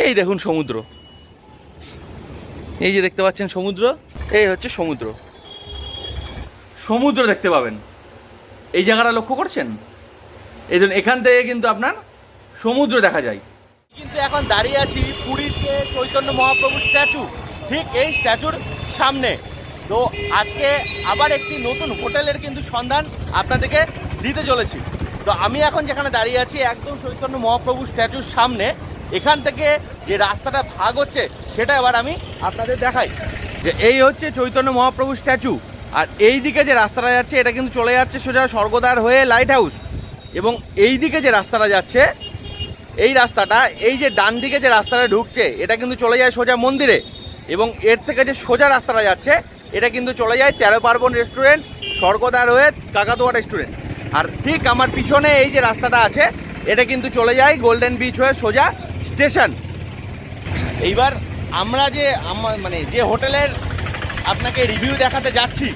এই দেখুন সমুদ্র। এই যে দেখতে পাচ্ছেন সমুদ্র, এই হচ্ছে সমুদ্র। সমুদ্র দেখতে পাবেন। এই জায়গাটা লক্ষ্য করছেন? এই জন্য এখান থেকে কিন্তু আপনার সমুদ্র দেখা যায়। কিন্তু এখন দাঁড়িয়ে আছি পুরীতে চৈতন্য মহাপ্রভুর স্ট্যাচু। ঠিক এই স্ট্যাচুর সামনে। তো আজকে আবার একটি নতুন হোটেলের কিন্তু সন্ধান আপনাদেরকে দিতে চলেছি। তো আমি এখন যেখানে দাঁড়িয়ে আছি, একদম চৈতন্য মহাপ্রভুর স্ট্যাচুর সামনে। এখান থেকে যে রাস্তাটা ভাগ হচ্ছে, সেটা এবার আমি আপনাদের দেখাই। যে এই হচ্ছে চৈতন্য মহাপ্রভু স্ট্যাচু আর এই দিকে যে রাস্তাটা যাচ্ছে, এটা কিন্তু চলে যাচ্ছে সোজা স্বর্গদ্বার হয়ে লাইট হাউস এবং এই দিকে যে রাস্তাটা যাচ্ছে, এই রাস্তাটা, এই যে ডান দিকে যে রাস্তাটা ঢুকছে, এটা কিন্তু চলে যায় সোজা মন্দিরে। এবং এর থেকে যে সোজা রাস্তাটা যাচ্ছে, এটা কিন্তু চলে যায় তেরো পার্বণ রেস্টুরেন্ট স্বর্গদ্বার হয়ে কাকাতোয়া রেস্টুরেন্ট আর ঠিক আমার পিছনে এই যে রাস্তাটা আছে, এটা কিন্তু চলে যায় গোল্ডেন বিচ হয়ে সোজা স্টেশন। এইবার আমরা যে আমার মানে যে হোটেলের আপনাকে রিভিউ দেখাতে যাচ্ছি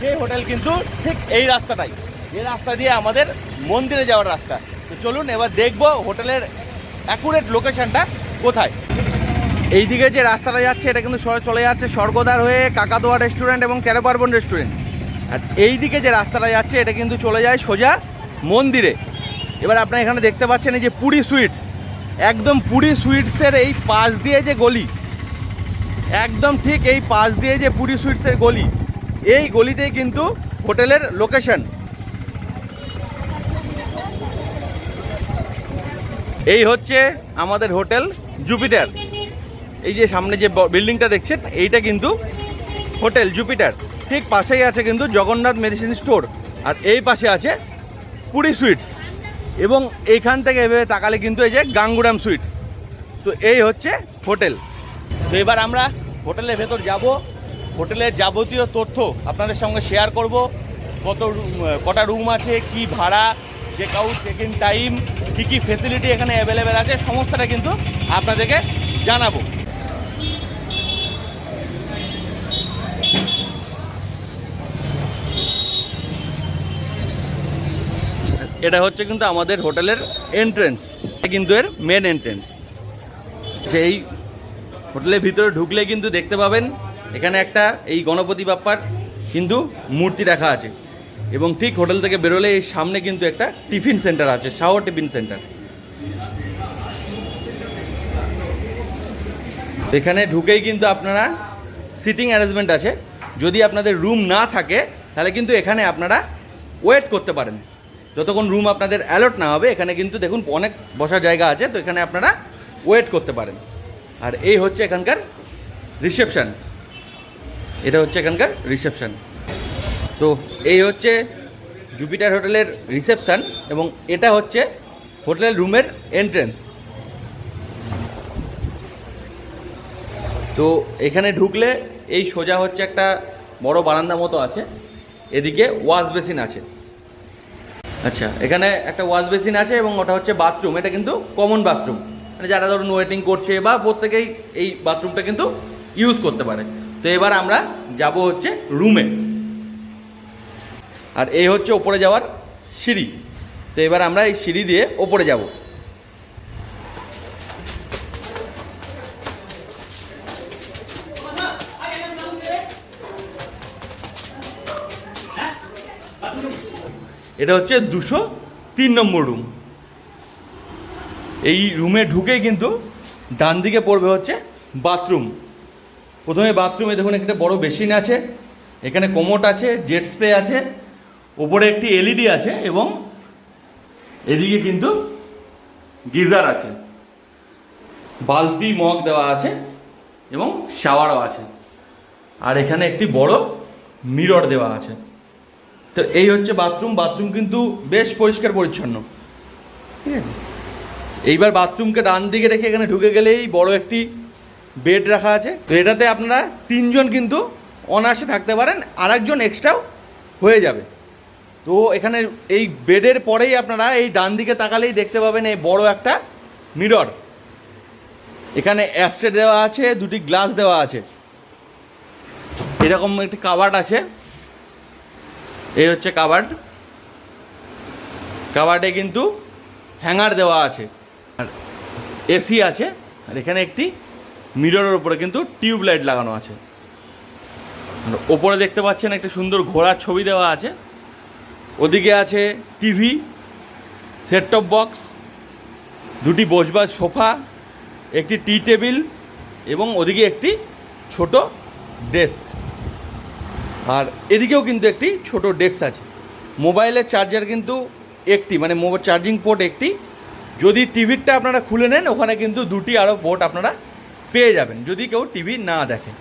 সেই হোটেল কিন্তু ঠিক এই রাস্তাটাই। এই রাস্তা দিয়ে আমাদের মন্দিরে যাওয়ার রাস্তা। তো চলুন, এবার দেখব হোটেলের অ্যাকুরেট লোকেশনটা কোথায়। এই দিকে যে রাস্তাটা যাচ্ছে, এটা কিন্তু চলে যাচ্ছে স্বর্গদ্বার হয়ে কাকাদোয়া রেস্টুরেন্ট এবং তেরো পার্বণ রেস্টুরেন্ট আর এই দিকে যে রাস্তাটা যাচ্ছে, এটা কিন্তু চলে যায় সোজা মন্দিরে। এবার আপনারা এখানে দেখতে পাচ্ছেন এই যে পুরী সুইটস একদম পুরী সুইটসের এই পাশ দিয়ে যে গলি, একদম ঠিক এই পাশ দিয়ে যে পুরী সুইটসের গলি, এই গলিতেই কিন্তু হোটেলের লোকেশন এই হচ্ছে আমাদের হোটেল জুপিটার। এই যে সামনে যে বিল্ডিংটা দেখছেন, এইটা কিন্তু হোটেল জুপিটার। ঠিক পাশেই আছে কিন্তু জগন্নাথ মেডিসিন স্টোর, আর এই পাশে আছে পুরী সুইটস। এবং এইখান থেকে এভাবে তাকালে কিন্তু এই যে গাঙ্গুরাম সুইটস। তো এই হচ্ছে হোটেল। তো এবার আমরা হোটেলের ভেতর যাব। হোটেলের যাবতীয় তথ্য আপনাদের সঙ্গে শেয়ার করব। কত কটা রুম আছে, কি ভাড়া check out check in time কী কী ফেসিলিটি এখানে অ্যাভেলেবেল আছে, সমস্তটা কিন্তু আপনাদেরকে জানাব। এটা হচ্ছে কিন্তু আমাদের হোটেলের এন্ট্রেন্স কিন্তু এর মেন এন্ট্রেন্স সেই হোটেলের ভিতরে ঢুকলে কিন্তু দেখতে পাবেন, এখানে একটা এই গণপতি বাপ্পার কিন্তু মূর্তি রাখা আছে। এবং ঠিক হোটেল থেকে বেরোলে এই সামনে কিন্তু একটা টিফিন সেন্টার আছে শাওয়ার টিফিন সেন্টার। এখানে ঢুকেই কিন্তু আপনারা সিটিং অ্যারেঞ্জমেন্ট আছে। যদি আপনাদের রুম না থাকে, তাহলে কিন্তু এখানে আপনারা ওয়েট করতে পারেন। যতক্ষণ রুম আপনাদের অ্যালট না হবে, এখানে কিন্তু দেখুন অনেক বসার জায়গা আছে, তো এখানে আপনারা ওয়েট করতে পারেন। আর এই হচ্ছে এখানকার রিসেপশন এটা হচ্ছে এখানকার রিসেপশন তো এই হচ্ছে জুপিটার হোটেলের রিসেপশন এবং এটা হচ্ছে হোটেলের রুমের এন্ট্রেন্স তো এখানে ঢুকলে এই সোজা হচ্ছে একটা বড় বারান্দা মতো আছে, এদিকে ওয়াশ বেসিন আছে। আচ্ছা এখানে একটা ওয়াশ বেসিন আছে এবং ওটা হচ্ছে বাথরুম, এটা কিন্তু কমন বাথরুম। মানে যারা ধরুন ওয়েটিং করছে বা প্রত্যেকেই এই বাথরুমটা কিন্তু ইউজ করতে পারে। তো এবার আমরা যাব হচ্ছে রুমে আর এই হচ্ছে ওপরে যাওয়ার সিঁড়ি। তো এবার আমরা এই সিঁড়ি দিয়ে ওপরে যাব। এটা হচ্ছে দুশো তিন নম্বর রুম এই রুমে ঢুকে কিন্তু ডান দিকে পড়বে হচ্ছে বাথরুম প্রথমে বাথরুমে দেখুন, একটা বড় বেসিন আছে, এখানে কোমোট আছে জেট স্প্রে আছে, ওপরে একটি এলইডি আছে এবং এদিকে কিন্তু গিজার আছে। বালতি, মগ দেওয়া আছে এবং শাওয়ারও আছে। আর এখানে একটি বড় মিরর দেওয়া আছে। তো এই হচ্ছে বাথরুম বাথরুম কিন্তু বেশ পরিষ্কার পরিচ্ছন্ন। ঠিক আছে? এইবার বাথরুমকে ডান দিকে রেখে এখানে ঢুকে গেলেই বড় একটি বেড রাখা আছে। তো এটাতে আপনারা তিনজন কিন্তু অনায়াসে থাকতে পারেন আর একজন এক্সট্রাও হয়ে যাবে। তো এখানে এই বেডের পরেই আপনারা এই ডান দিকে তাকালেই দেখতে পাবেন এই বড় একটা মিরর এখানে অ্যাস্ট্রে দেওয়া আছে, দুটি গ্লাস দেওয়া আছে। এরকম একটি কাবার্ড আছে। এই হচ্ছে কাবার্ড। কাবার্ডে কিন্তু হ্যাঙ্গার দেওয়া আছে। আর এসি আছে। আর এখানে একটি মিররের উপরে কিন্তু টিউব লাইট লাগানো আছে। আর ওপরে দেখতে পাচ্ছেন একটা সুন্দর ঘোড়ার ছবি দেওয়া আছে। ওদিকে আছে টিভি সেট টপ বক্স দুটি বসবার সোফা, একটি টি টেবিল এবং ওদিকে একটি ছোট ডেস্ক আর এদিকেও কিন্তু একটি ছোট ডেস্ক আছে। মোবাইলের চার্জার কিন্তু একটি মানে চার্জিং পোর্ট একটি। যদি টিভিরটা আপনারা খুলে নেন, ওখানে কিন্তু দুটি আরও পোর্ট আপনারা পেয়ে যাবেন, যদি কেউ টিভি না দেখে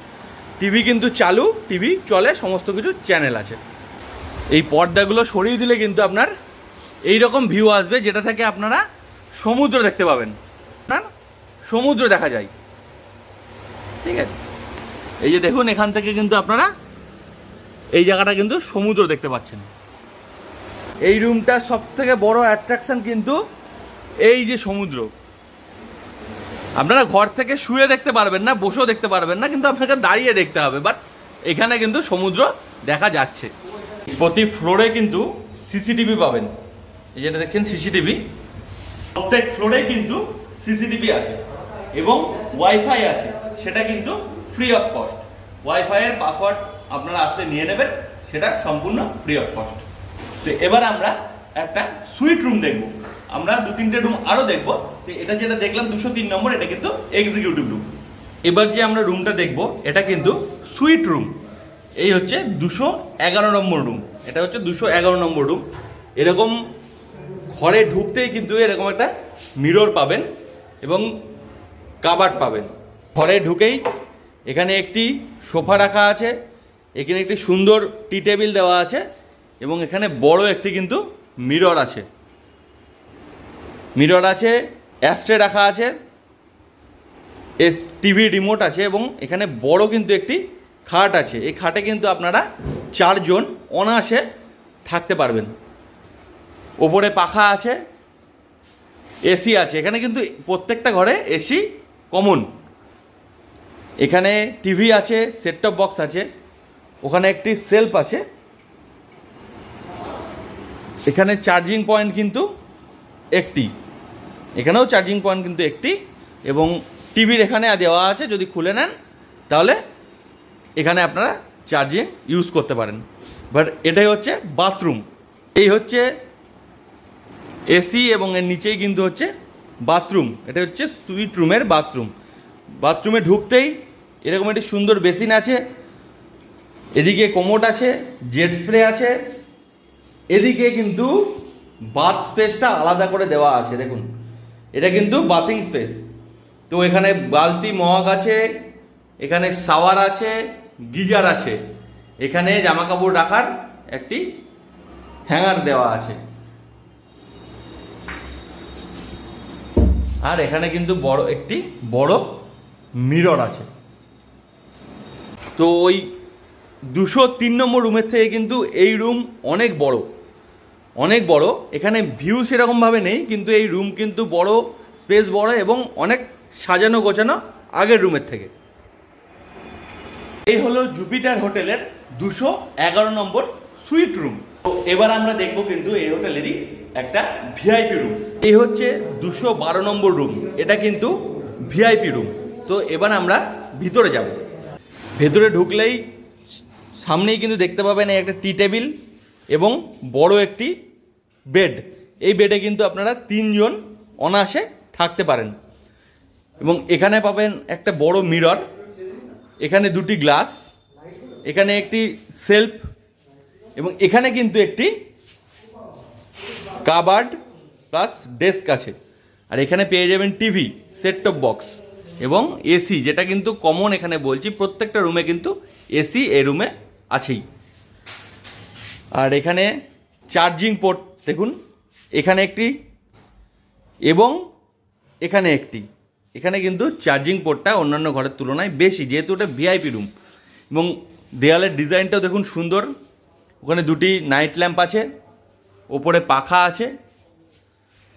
টিভি কিন্তু চালু, টিভি চলে, সমস্ত কিছু চ্যানেল আছে। এই পর্দাগুলো সরিয়ে দিলে কিন্তু আপনার এই রকম ভিউ আসবে, যেটা থেকে আপনারা সমুদ্র দেখতে পাবেন। সমুদ্র দেখা যায়। ঠিক আছে? এই যে দেখুন, এখান থেকে কিন্তু আপনারা এই জায়গাটা কিন্তু সমুদ্র দেখতে পাচ্ছেন। এই রুমটা সব থেকে বড় অ্যাট্রাকশন কিন্তু এই যে সমুদ্র। আপনারা ঘর থেকে শুয়ে দেখতে পারবেন না, বসেও দেখতে পারবেন না, কিন্তু আপনাকে দাঁড়িয়ে দেখতে হবে। বাট এখানে কিন্তু সমুদ্র দেখা যাচ্ছে। প্রতি ফ্লোরে কিন্তু সিসিটিভি পাবেন। এই যেটা দেখছেন সিসিটিভি প্রত্যেক ফ্লোরে কিন্তু সিসিটিভি আছে এবং ওয়াইফাই আছে। সেটা কিন্তু ফ্রি অফ কস্ট ওয়াইফাইয়ের পাসওয়ার্ড আপনারা আসতে নিয়ে নেবেন, সেটা সম্পূর্ণ ফ্রি অফ কস্ট তো এবার আমরা একটা সুইট রুম দেখব। আমরা দু তিনটে রুম আরও দেখব। তো এটা যেটা দেখলাম, দুশো তিন নম্বর, এটা কিন্তু এক্সিকিউটিভ রুম এবার যে আমরা রুমটা দেখব, এটা কিন্তু সুইট রুম এই হচ্ছে দুশো এগারো নম্বর রুম এটা হচ্ছে দুশো এগারো নম্বর রুম এরকম ঘরে ঢুকতেই কিন্তু এরকম একটা মিরর পাবেন এবং কাবার পাবেন। ঘরে ঢুকেই এখানে একটি সোফা রাখা আছে এখানে একটি সুন্দর টি টেবিল দেওয়া আছে এবং এখানে বড় একটি কিন্তু মিরর আছে। মিরর আছে, অ্যাস্ট্রে রাখা আছে, এস টিভি রিমোট আছে এবং এখানে বড় কিন্তু একটি খাট আছে। এই খাটে কিন্তু আপনারা চারজন অনায়াসে থাকতে পারবেন। ওপরে পাখা আছে এসি আছে। এখানে কিন্তু প্রত্যেকটা ঘরে এসি কমন এখানে টিভি আছে সেট টপ বক্স আছে। ওখানে একটি সেলফ আছে। এখানে চার্জিং পয়েন্ট কিন্তু একটি। এখানেও চার্জিং পয়েন্ট কিন্তু একটি এবং টিভির এখানে দেওয়া আছে, যদি খুলে নেন, তাহলে এখানে আপনারা চার্জিং ইউজ করতে পারেন। বাট এটাই হচ্ছে বাথরুম। এই হচ্ছে এসি এবং এর নিচেই কিন্তু হচ্ছে বাথরুম। এটা হচ্ছে সুইট রুমের বাথরুম। বাথরুমে ঢুকতেই এরকম একটি সুন্দর বেসিন আছে এদিকে কোমোট আছে, জেট স্প্রে আছে, এদিকে কিন্তু বাথ স্পেসটা আলাদা করে দেওয়া আছে, দেখুন। এটা কিন্তু বাথিং স্পেস। তো এখানে বালতি মগ আছে, এখানে শাওয়ার আছে, গিজার আছে। এখানে জামা কাপড় রাখার একটি হ্যাঙ্গার দেওয়া আছে। আর এখানে কিন্তু বড়, একটি বড় মিরর আছে। তো ওই দুশো তিন নম্বর রুমের থেকে কিন্তু এই রুম অনেক বড়। অনেক বড়। এখানে ভিউ সেরকমভাবে নেই, কিন্তু এই রুম কিন্তু বড় স্পেস বড় এবং অনেক সাজানো গোছানো আগের রুমের থেকে। এই হলো জুপিটার হোটেলের দুশো এগারো নম্বর সুইট রুম তো এবার আমরা দেখব কিন্তু এই হোটেলেরই একটা ভিআইপি রুম এই হচ্ছে দুশো বারো নম্বর রুম এটা কিন্তু ভিআইপি রুম তো এবার আমরা ভিতরে যাব। ভেতরে ঢুকলেই সামনেই কিন্তু দেখতে পাবেন একটা টি টেবিল এবং বড় একটি বেড। এই বেডে কিন্তু আপনারা তিনজন অনায়াসে থাকতে পারেন। এবং এখানে পাবেন একটা বড় মিরর, এখানে দুটি গ্লাস, এখানে একটি সেলফ এবং এখানে কিন্তু একটি কাবার্ড প্লাস ডেস্ক আছে। আর এখানে পেয়ে যাবেন টিভি সেট টপ বক্স এবং এসি যেটা কিন্তু কমন এখানে বলছি, প্রত্যেকটা রুমে কিন্তু এসি এই রুমে আছেই। আর এখানে চার্জিং পোর্ট দেখুন, এখানে একটি এবং এখানে একটি। এখানে কিন্তু চার্জিং পোর্টটা অন্যান্য ঘরের তুলনায় বেশি, যেহেতু ওটা ভিআইপি রুম এবং দেয়ালের ডিজাইনটাও দেখুন সুন্দর। ওখানে দুটি নাইট ল্যাম্প আছে, ওপরে পাখা আছে।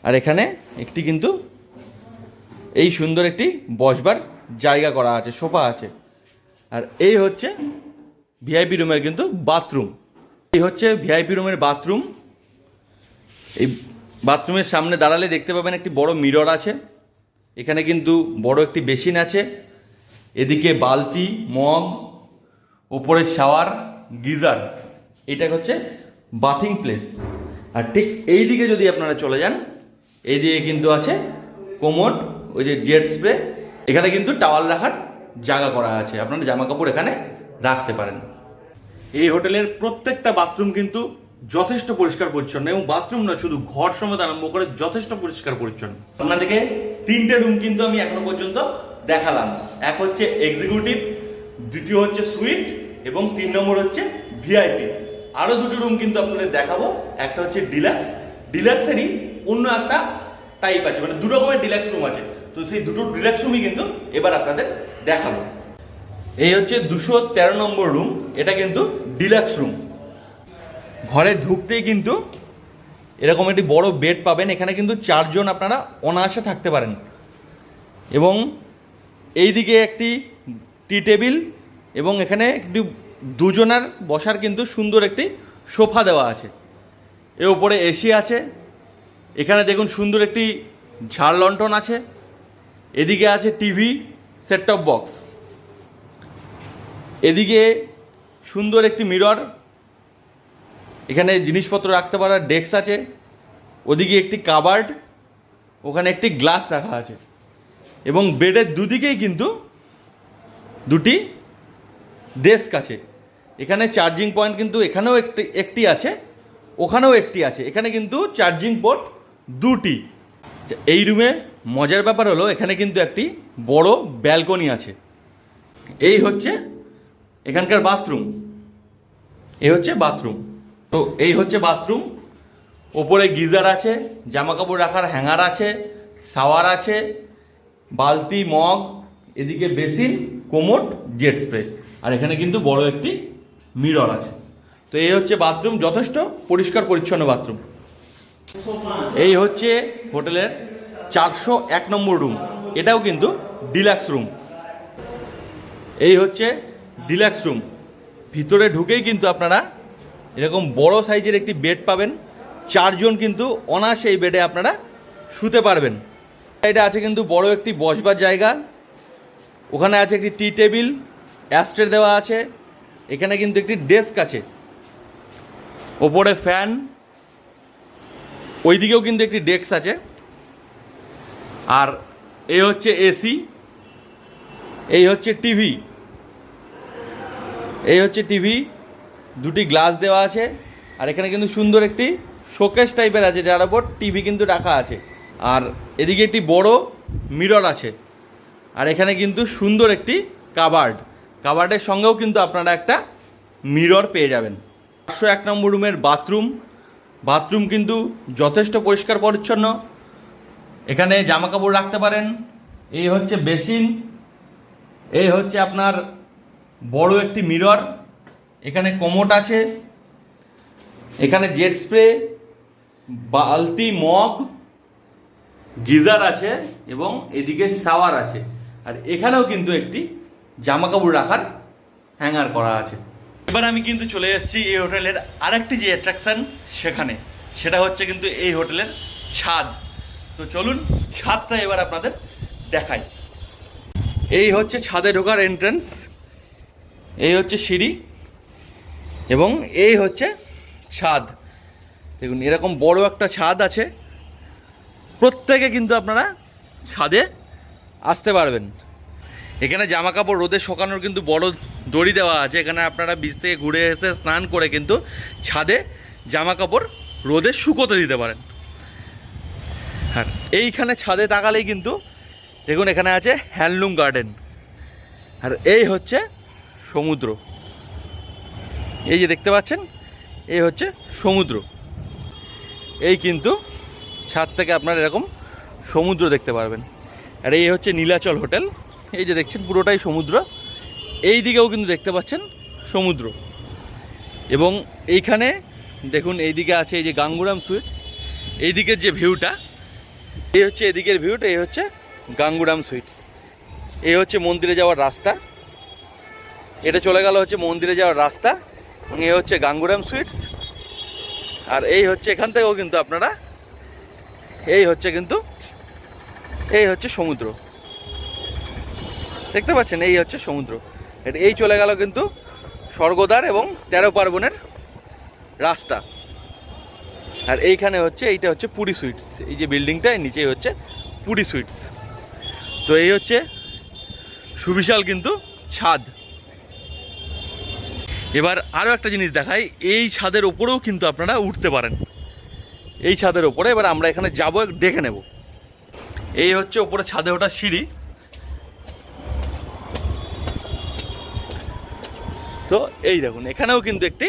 আর এখানে একটি কিন্তু এই সুন্দর একটি বসবার জায়গা করা আছে, সোফা আছে। আর এই হচ্ছে ভিআইপি রুমের কিন্তু বাথরুম এই হচ্ছে ভিআইপি রুমের বাথরুম এই বাথরুমের সামনে দাঁড়ালে দেখতে পাবেন একটি বড় মিরর আছে। এখানে কিন্তু বড় একটি বেসিন আছে। এদিকে বালতি, মগ ওপরে শাওয়ার গিজার। এটা হচ্ছে বাথিং প্লেস আর ঠিক এই দিকে যদি আপনারা চলে যান, এই দিকে কিন্তু আছে কোমোড ওই যে জেট স্প্রে এখানে কিন্তু টাওয়াল রাখার জায়গা করা আছে। আপনারা জামা কাপড় এখানে রাখতে পারেন। এই হোটেলের প্রত্যেকটা বাথরুম কিন্তু যথেষ্ট পরিষ্কার পরিচ্ছন্ন এবং বাথরুম না, শুধু ঘর সমেত আরম্ভ করে যথেষ্ট পরিষ্কার পরিচ্ছন্ন। আপনাদেরকে তিনটে রুম কিন্তু আমি এখনও পর্যন্ত দেখালাম। এক হচ্ছে এক্সিকিউটিভ দ্বিতীয় হচ্ছে সুইট এবং তিন নম্বর হচ্ছে ভিআইপি আরও দুটো রুম কিন্তু আপনাদের দেখাবো। একটা হচ্ছে ডিলাক্স ডিলাক্সেরই অন্য একটা টাইপ আছে মানে দু রকমের ডিলাক্স রুম আছে। তো সেই দুটো ডিলাক্স রুমই কিন্তু এবার আপনাদের দেখাবো। এই হচ্ছে দুশো তেরো নম্বর রুম এটা কিন্তু ডিলাক্স রুম ঘরে ঢুকতেই কিন্তু এরকম একটি বড় বেড পাবেন, এখানে কিন্তু চারজন আপনারা অনায়াসে থাকতে পারেন। এবং এইদিকে একটি টি টেবিল এবং এখানে একটি দুজনার বসার কিন্তু সুন্দর একটি সোফা দেওয়া আছে। এর উপরে এসি আছে। এখানে দেখুন সুন্দর একটি ঝাড় লণ্ঠন আছে। এদিকে আছে টিভি সেট টপ বক্স এদিকে সুন্দর একটি মিরর। এখানে জিনিসপত্র রাখতে পারার ডেস্ক আছে। ওদিকে একটি কাবার্ড, ওখানে একটি গ্লাস রাখা আছে। এবং বেডের দুদিকেই কিন্তু দুটি ডেস্ক আছে। এখানে চার্জিং পয়েন্ট কিন্তু এখানেও একটি একটি আছে, ওখানেও একটি আছে। এখানে কিন্তু চার্জিং পোর্ট দুটি। এই রুমে মজার ব্যাপার হলো, এখানে কিন্তু একটি বড় ব্যালকনি আছে। এই হচ্ছে এখানকার বাথরুম। এই হচ্ছে বাথরুম। তো এই হচ্ছে বাথরুম। ওপরে গিজার আছে জামা কাপড় রাখার হ্যাঙ্গার আছে, শাওয়ার আছে, বালতি, মগ, এদিকে বেসিন, কোমোট, জেট স্প্রে। আর এখানে কিন্তু বড় একটি মিরর আছে। তো এই হচ্ছে বাথরুম, যথেষ্ট পরিষ্কার পরিচ্ছন্ন বাথরুম। এই হচ্ছে হোটেলের চারশো এক নম্বর রুম। এটাও কিন্তু ডিলাক্স রুম। এই হচ্ছে ডিলাক্স রুম ভিতরে ঢুকেই কিন্তু আপনারা এরকম বড় সাইজের একটি বেড পাবেন। চারজন কিন্তু অনায়াসে এই বেডে আপনারা শুতে পারবেন। এটা আছে কিন্তু বড় একটি বসবার জায়গা। ওখানে আছে একটি টি টেবিল অ্যাস্টের দেওয়া আছে। এখানে কিন্তু একটি ডেস্ক আছে। ওপরে ফ্যান ওইদিকেও কিন্তু একটি ডেস্ক আছে। আর এই হচ্ছে এসি এই হচ্ছে টিভি এই হচ্ছে টিভি, দুটি গ্লাস দেওয়া আছে, আর এখানে কিন্তু সুন্দর একটি শোকেস টাইপের আছে, যার ওপর টিভি কিন্তু রাখা আছে। আর এদিকে একটি বড় মিরর আছে, আর এখানে কিন্তু সুন্দর একটি কাবার্ড। কাবার্ডের সঙ্গেও কিন্তু আপনারা একটা মিরর পেয়ে যাবেন। পাঁচশো এক নম্বর রুমের বাথরুম বাথরুম কিন্তু যথেষ্ট পরিষ্কার পরিচ্ছন্ন। এখানে জামা কাপড় রাখতে পারেন, এই হচ্ছে বেসিন, এই হচ্ছে আপনার বড় একটি মিরর, এখানে কোমোট আছে, এখানে জেট স্প্রে, বালতি, মগ, গিজার আছে এবং এদিকে শাওয়ার আছে। আর এখানেও কিন্তু একটি জামা কাপড় রাখার হ্যাঙ্গার করা আছে। এবার আমি কিন্তু চলে এসেছি এই হোটেলের আরেকটি যে অ্যাট্রাকশন সেখানে, সেটা হচ্ছে কিন্তু এই হোটেলের ছাদ। তো চলুন, ছাদটা এবার আপনাদের দেখাই। এই হচ্ছে ছাদে ঢোকার এন্ট্রান্স এই হচ্ছে সিঁড়ি এবং এই হচ্ছে ছাদ। দেখুন, এরকম বড় একটা ছাদ আছে। প্রত্যেকে কিন্তু আপনারা ছাদে আসতে পারবেন। এখানে জামা কাপড় রোদে শুকানোর কিন্তু বড় দড়ি দেওয়া আছে। এখানে আপনারা বীজ থেকে ঘুরে এসে স্নান করে কিন্তু ছাদে জামা কাপড় রোদে শুকোতে দিতে পারেন। হ্যাঁ এইখানে ছাদে তাকালেই কিন্তু দেখুন, এখানে আছে হ্যান্ডলুম গার্ডেন। আর এই হচ্ছে সমুদ্র। এই যে দেখতে পাচ্ছেন, এই হচ্ছে সমুদ্র। এই কিন্তু ছাদ থেকে আপনারা এরকম সমুদ্র দেখতে পারবেন। আর এই হচ্ছে নীলাচল হোটেল। এই যে দেখছেন, পুরোটাই সমুদ্র। এই দিকেও কিন্তু দেখতে পাচ্ছেন সমুদ্র। এবং এইখানে দেখুন এইদিকে আছে এই যে গাঙ্গুরাম সুইটস। এই দিকের যে ভিউটা, এই হচ্ছে এদিকের ভিউটা, এই হচ্ছে গাঙ্গুরাম সুইটস। এই হচ্ছে মন্দিরে যাওয়ার রাস্তা। এটা চলে গেল হচ্ছে মন্দিরে যাওয়ার রাস্তা। এই হচ্ছে গাঙ্গুরাম সুইটস। আর এই হচ্ছে এখান থেকেও কিন্তু আপনারা, এই হচ্ছে কিন্তু, এই হচ্ছে সমুদ্র। দেখতে পাচ্ছেন? এই হচ্ছে সমুদ্র। এটা এই চলে গেল কিন্তু স্বর্গদ্বার এবং তেরো পার্বণের রাস্তা। আর এইখানে হচ্ছে, এইটা হচ্ছে পুরী সুইটস। এই যে বিল্ডিংটা নিচেই হচ্ছে পুরী সুইটস। তো এই হচ্ছে সুবিশাল কিন্তু ছাদ। এবার আরও একটা জিনিস দেখাই, এই ছাদের ওপরেও কিন্তু আপনারা উঠতে পারেন। এই ছাদের ওপরে এবার আমরা এখানে যাব দেখে নেব। এই হচ্ছে ওপরে ছাদে ওঠার সিঁড়ি। তো এই দেখুন, এখানেও কিন্তু একটি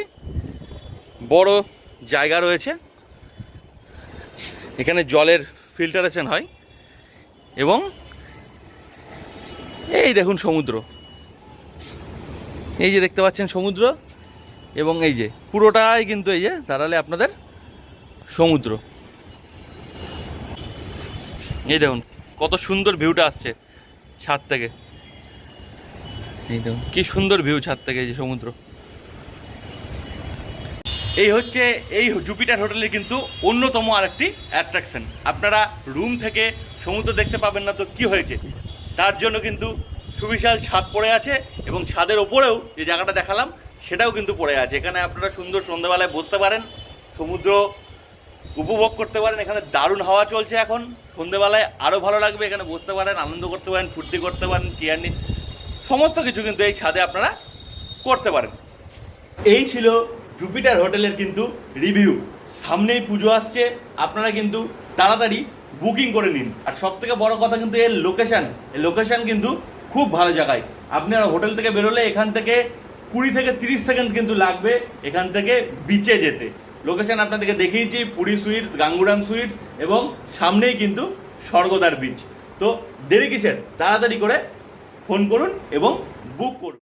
বড় জায়গা রয়েছে। এখানে জলের ফিল্টারেশন হয় এবং এই দেখুন সমুদ্র। এই যে দেখতে পাচ্ছেন সমুদ্র, এবং এই যে পুরোটাই কিন্তু এই যে দাঁড়ালে আপনাদের সমুদ্র। এই দেখুন, কত সুন্দর ভিউটা আসছে ছাদ থেকে। এই দেখুন, কি সুন্দর ভিউ ছাদ থেকে এই যে সমুদ্র। এই হচ্ছে, এই জুপিটার হোটেলের কিন্তু অন্যতম আরেকটি অ্যাট্রাকশন আপনারা রুম থেকে সমুদ্র দেখতে পাবেন না তো কি হয়েছে? তার জন্য কিন্তু সুবিশাল ছাদ পড়ে আছে এবং ছাদের ওপরেও যে জায়গাটা দেখালাম, সেটাও কিন্তু পড়ে আছে। এখানে আপনারা সুন্দর সন্ধ্যাবেলায় বসতে পারেন, সমুদ্র উপভোগ করতে পারেন। এখানে দারুণ হাওয়া চলছে এখন। সন্ধ্যেবেলায় আরও ভালো লাগবে, এখানে বসতে পারেন, আনন্দ করতে পারেন, ফুর্তি করতে পারেন চেয়ার নিয়ে সমস্ত কিছু কিন্তু এই ছাদে আপনারা করতে পারেন। এই ছিল জুপিটার হোটেলের কিন্তু রিভিউ সামনেই পুজো আসছে, আপনারা কিন্তু তাড়াতাড়ি বুকিং করে নিন। আর সব থেকে বড় কথা কিন্তু এর লোকেশন এই লোকেশন কিন্তু খুব ভালো জায়গায়। আপনারা হোটেল থেকে বেরোলে এখান থেকে কুড়ি থেকে তিরিশ সেকেন্ড কিন্তু লাগবে এখান থেকে বিচে যেতে। লোকেশন আপনাদেরকে দেখিয়েছি, পুরী সুইটস, গাঙ্গুরাম সুইটস এবং সামনেই কিন্তু স্বর্গদার বিচ তো দেরি কিসের? তাড়াতাড়ি করে ফোন করুন এবং বুক করুন।